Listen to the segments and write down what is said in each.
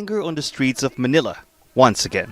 Anger on the streets of Manila once again.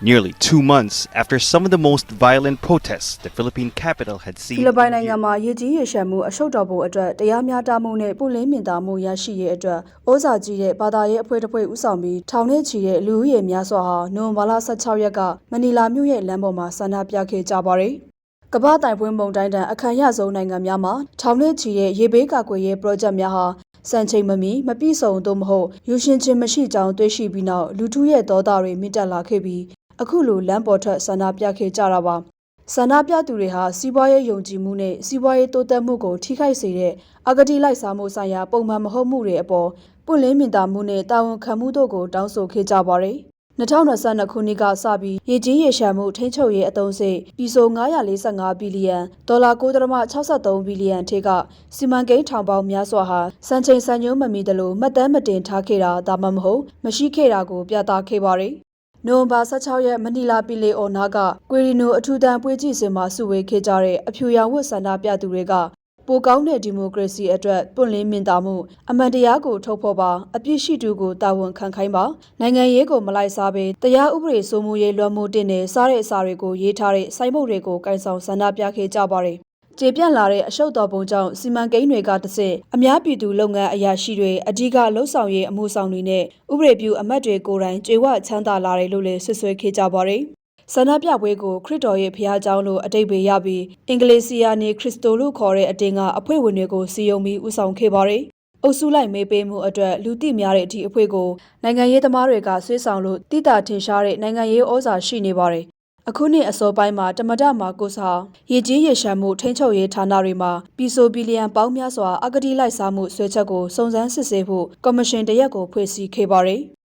Nearly two months after some of the most violent protests the Philippine capital had ဖိ seen. လစ်ပိုင် in နိုင်ငံ years. မှာရည်ကြီးရည်ရှမ်းမှုအရှုပ်တော်ပုံအတွက်တရားမျှတမှုနဲ့ပုလင်းမြင့်တာမှုရရှိရေးအတွက်ဩဇာကြီးတဲ့ဘာသာရေးအဖွဲ့တစ်ဖွဲ့ဦးဆောင်ပြီးထောင်ထဲချီတဲ့လူဦးရေများစွာဟာနိုဝင်ဘာလ16ရက်ကမနီလာမြို့ရဲ့လမ်းပေါ်မှာဆန္ဒပြခဲ့ကြပါတယ်။ကမ္ဘာတိုင်ပွင်းမုံတိုင်းတန်အခမ်းရဆုံးနိုင်ငံများမှာထောင်ထဲချီတဲ့ရေဘေးကာကွယ်ရေး project များဟာ စံချိန်မမီမပြည့်စုံသို့မဟုတ်ယူရှင်ချင်းမရှိကြောင်းတွေ့ရှိပြီးနောက်လူထုရဲ့ဒေါသတွေမြင့်တက်လာခဲ့ပြီးအခုလိုလမ်းပေါ်ထွက်ဆန္ဒပြခဲ့ကြတာပါ။ဆန္ဒပြသူတွေဟာစီးပွားရေးယုံကြည်မှုနဲ့စီးပွားရေးတိုးတက်မှုကိုထိခိုက်စေတဲ့အဂတိလိုက်စားမှုဆိုင်ရာပုံမှန်မဟုတ်မှုတွေအပေါ်ပွင့်လင်းမြင်သာမှုနဲ့တာဝန်ခံမှုတို့ကိုတောင်းဆိုခဲ့ကြပါတယ်။ 2022ခုနှစ်ကစပြီးရည်ကြီးရေရှမ်းမှုထိန်းချုပ်ရေးအသုံးစိတ်ပြည်ဆို945ဘီလီယံဒေါ်လာ9.63ဘီလီယံထိကစီမံကိန်းထောင်ပေါင်းများစွာဟာစံချိန်စံညွှန်းမမီသလိုမှတ်တမ်းမတင်ထားခဲ့တာဒါမှမဟုတ်မရှိခဲ့တာကိုပြသခဲ့ပါတယ်။နိုဝင်ဘာ16ရက်မနီလာပီလေအော်နာကကွေရီနိုအထူးတန်းပွဲကြည့်စင်မှာစုဝေးခဲ့ကြတဲ့အဖြူရောင်ဝတ်ဆန္ဒပြသူတွေက ပိုကောင်းတဲ့ဒီမိုကရေစီအတွက်ပွင့်လင်းမြင်သာမှုအမှန်တရားကိုထုတ်ဖော်ပါအပြစ်ရှိသူကိုတာဝန်ခံခိုင်းပါနိုင်ငံရေးကိုမလိုက်စားဘဲတရားဥပဒေစိုးမိုးရေးလွှမ်းမိုးတင်တဲ့စားတဲ့အစာတွေကိုရေးထားတဲ့စိုင်းမုတ်တွေကိုကင်ဆောင်ဆန္ဒပြခဲ့ကြပါတယ်ကျေပြန့်လာတဲ့အရှုပ်တော်ပုံကြောင့်စီမံကိန်းတွေကတဆင့်အများပြည်သူလုပ်ငန်းအရာရှိတွေအဓိကလှုပ်ဆောင်ရေးအမှုဆောင်တွေနဲ့ဥပဒေပြုအမတ်တွေကိုယ်တိုင်ကြွေဝချမ်းသာလာတယ်လို့လည်းဆွဆွဲခဲ့ကြပါတယ်။ ဆန္ဒပြပွဲကိုခရစ်တော်ရဲ့ဖျားကြောင်းလို့အတိတ်ပဲရပြီးအင်္ဂလိပ်စီယာနေခရစ်တိုလို့ခေါ်တဲ့အတင်းကအဖွဲ့ဝင်တွေကိုစီယုံပြီးဥဆောင်ခဲ့ပါတယ်။အုပ်စုလိုက်မေးပေးမှုအတွက်လူသိများတဲ့ဒီအဖွဲ့ကိုနိုင်ငံရေးသမားတွေကဆွေးဆောင်လို့တိတာထင်ရှားတဲ့နိုင်ငံရေးဩဇာရှိနေပါတယ်။အခုနှစ်အစောပိုင်းမှာတမဒမာကိုစာရေကြီးရေရှမ်းမှုထိန်းချုပ်ရေးဌာနတွေမှာပီဆိုဘီလီယံပေါင်းများစွာအကတိလိုက်စားမှုဆွဲချက်ကိုစုံစမ်းစစ်ဆေးဖို့ကော်မရှင်တရက်ကိုဖွဲ့စည်းခဲ့ပါတယ်။